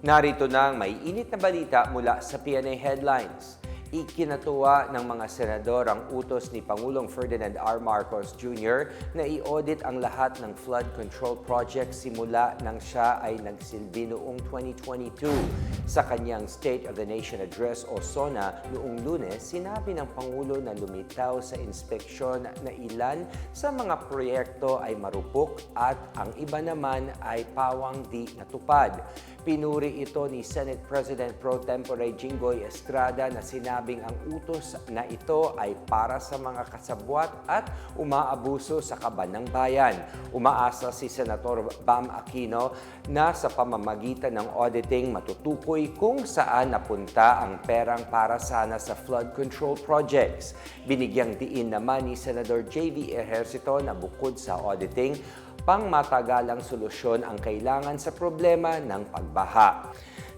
Narito na ang may init na balita mula sa PNA Headlines. Ikinatuwa ng mga senador ang utos ni Pangulong Ferdinand R. Marcos Jr. na i-audit ang lahat ng flood control project simula nang siya ay nagsilbi noong 2022. Sa kanyang State of the Nation Address o SONA noong lunes, sinabi ng Pangulo na lumitaw sa inspeksyon na ilan sa mga proyekto ay marupok at ang iba naman ay pawang di natupad. Pinuri ito ni Senate President Pro Tempore Jinggoy Estrada na sinabing ang utos na ito ay para sa mga kasabwat at umaabuso sa kaban ng bayan. Umaasa si Senator Bam Aquino na sa pamamagitan ng auditing matutukoy kung saan napunta ang perang para sana sa flood control projects. Binigyang diin naman ni Senador J.V. Ejercito na bukod sa auditing, pangmatagalang solusyon ang kailangan sa problema ng pagbaha.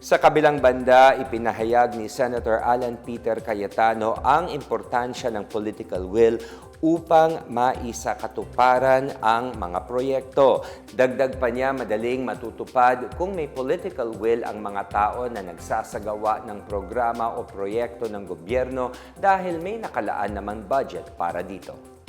Sa kabilang banda, ipinahayag ni Senator Alan Peter Cayetano ang importansya ng political will upang maisakatuparan ang mga proyekto. Dagdag pa niya madaling matutupad kung may political will ang mga tao na nagsasagawa ng programa o proyekto ng gobyerno dahil may nakalaan namang budget para dito.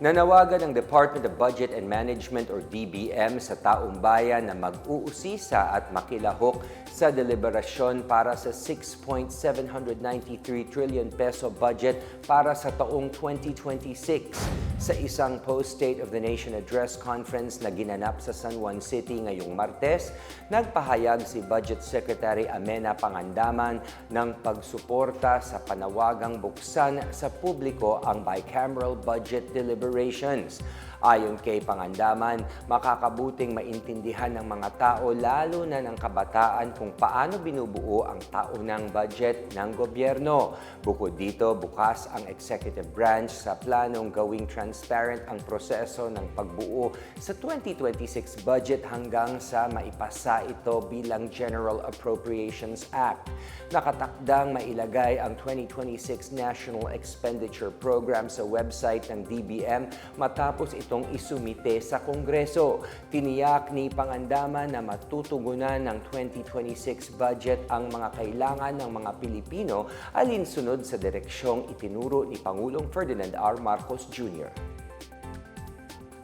Nanawagan ng Department of Budget and Management or DBM sa taong bayan na mag-uusisa at makilahok sa deliberasyon para sa 6.793 trillion peso budget para sa taong 2026. Sa isang post-State of the Nation Address Conference na ginanap sa San Juan City ngayong Martes, nagpahayag si Budget Secretary Amena Pangandaman ng pagsuporta sa panawagang buksan sa publiko ang bicameral budget deliberations. Ayon kay Pangandaman, makakabuting maintindihan ng mga tao lalo na ng kabataan kung paano binubuo ang taunang budget ng gobyerno. Bukod dito, bukas ang executive branch sa planong gawing transparent ang proseso ng pagbuo sa 2026 budget hanggang sa maipasa ito bilang General Appropriations Act. Nakatakdang mailagay ang 2026 National Expenditure Program sa website ng DBM matapos itong isumite sa Kongreso. Tiniyak ni Pangandaman na matutugunan ng 2026 budget ang mga kailangan ng mga Pilipino alinsunod sa direksyong itinuro ni Pangulong Ferdinand R. Marcos Jr.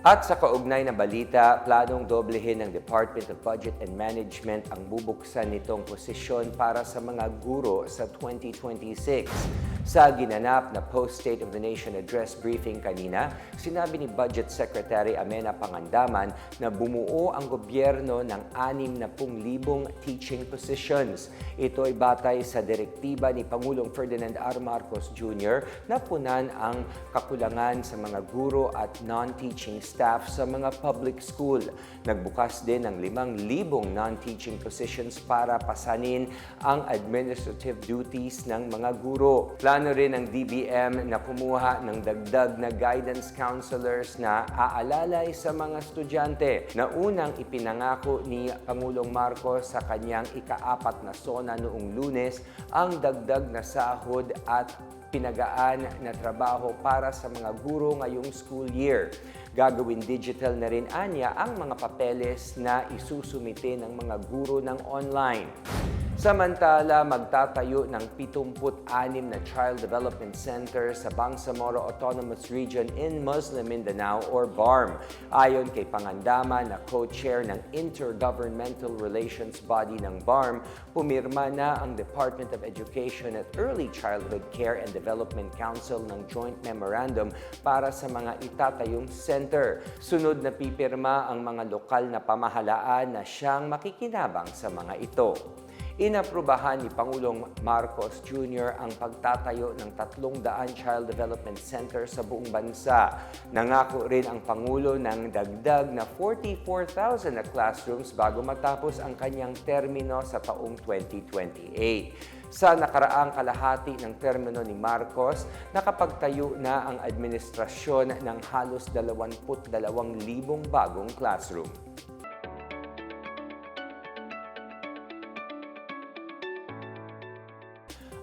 At sa kaugnay na balita, planong doblehin ng Department of Budget and Management ang bubuksan nitong posisyon para sa mga guro sa 2026. Sa ginanap na post-State of the Nation address briefing kanina, sinabi ni Budget Secretary Amena Pangandaman na bumuo ang gobyerno ng 60,000 teaching positions. Ito ay batay sa direktiba ni Pangulong Ferdinand R. Marcos Jr. na punan ang kakulangan sa mga guro at non-teaching staff sa mga public school. Nagbukas din ng 5,000 non-teaching positions para pasanin ang administrative duties ng mga guro. Plano rin ng DBM na kumuha ng dagdag na guidance counselors na aalalay sa mga estudyante na unang ipinangako ni Pangulong Marcos sa kanyang ikaapat na sona noong lunes ang dagdag na sahod at pinagaan na trabaho para sa mga guro ngayong school year. Gagawin digital na rin anya ang mga papeles na isusumite ng mga guro ng online. Samantala, magtatayo ng 76 na Child Development Center sa Bangsamoro Autonomous Region in Muslim Mindanao or BARM. Ayon kay Pangandama na co-chair ng Intergovernmental Relations Body ng BARM, pumirma na ang Department of Education at Early Childhood Care and Development Council ng Joint Memorandum para sa mga itatayong center. Sunod na pipirma ang mga lokal na pamahalaan na siyang makikinabang sa mga ito. Inaprubahan ni Pangulong Marcos Jr. ang pagtatayo ng 300 Child Development Center sa buong bansa. Nangako rin ang Pangulo ng dagdag na 44,000 na classrooms bago matapos ang kanyang termino sa taong 2028. Sa nakaraang kalahati ng termino ni Marcos, nakapagtayo na ang administrasyon ng halos 22,000 bagong classroom.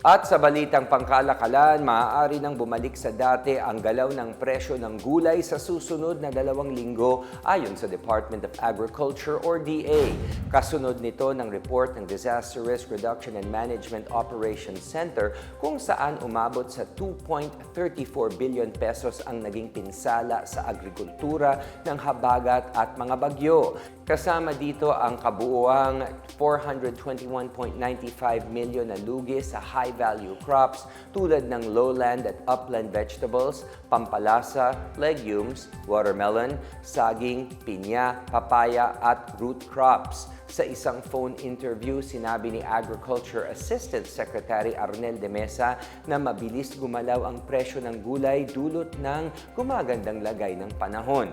At sa balitang pangkalakalan, maaari nang bumalik sa dati ang galaw ng presyo ng gulay sa susunod na dalawang linggo ayon sa Department of Agriculture or DA. Kasunod nito ng report ng Disaster Risk Reduction and Management Operations Center kung saan umabot sa 2.34 billion pesos ang naging pinsala sa agrikultura ng habagat at mga bagyo. Kasama dito ang kabuuang 421.95 million na lugi sa high-value crops tulad ng lowland at upland vegetables, pampalasa, legumes, watermelon, saging, pinya, papaya at root crops. Sa isang phone interview, sinabi ni Agriculture Assistant Secretary Arnel de Mesa na mabilis gumalaw ang presyo ng gulay dulot ng gumagandang lagay ng panahon.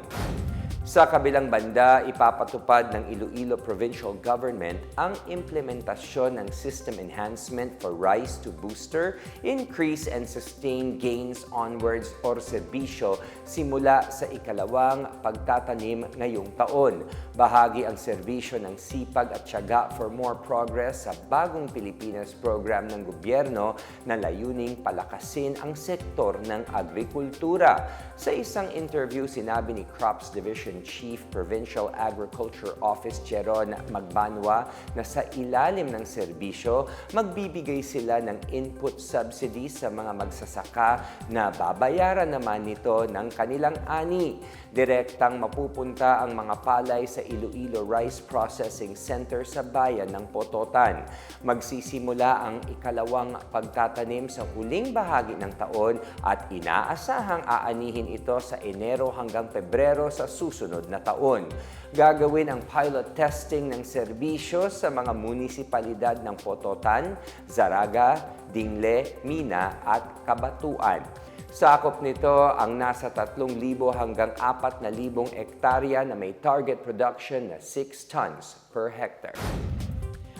Sa kabilang banda, ipapatupad ng Iloilo Provincial Government ang implementasyon ng system enhancement for rice to booster, increase and sustain gains onwards or serbisyo simula sa ikalawang pagtatanim ngayong taon. Bahagi ang serbisyo ng sipag at tiyaga for more progress sa Bagong Pilipinas program ng gobyerno na layuning palakasin ang sektor ng agrikultura. Sa isang interview, sinabi ni Crops Division Chief Provincial Agriculture Office Jeron Magbanwa na sa ilalim ng serbisyo, magbibigay sila ng input subsidy sa mga magsasaka na babayaran naman nito ng kanilang ani. Direktang mapupunta ang mga palay sa Iloilo Rice Processing Center sa bayan ng Pototan. Magsisimula ang ikalawang pagtatanim sa huling bahagi ng taon at inaasahang aanihin ito sa Enero hanggang Pebrero sa susunod na taon. Gagawin ang pilot testing ng serbisyo sa mga munisipalidad ng Pototan, Zaraga, Dingle, Mina at Kabatuan. Sakop nito ang nasa 3,000 hanggang 4,000 ektarya na may target production na 6 tons per hectare.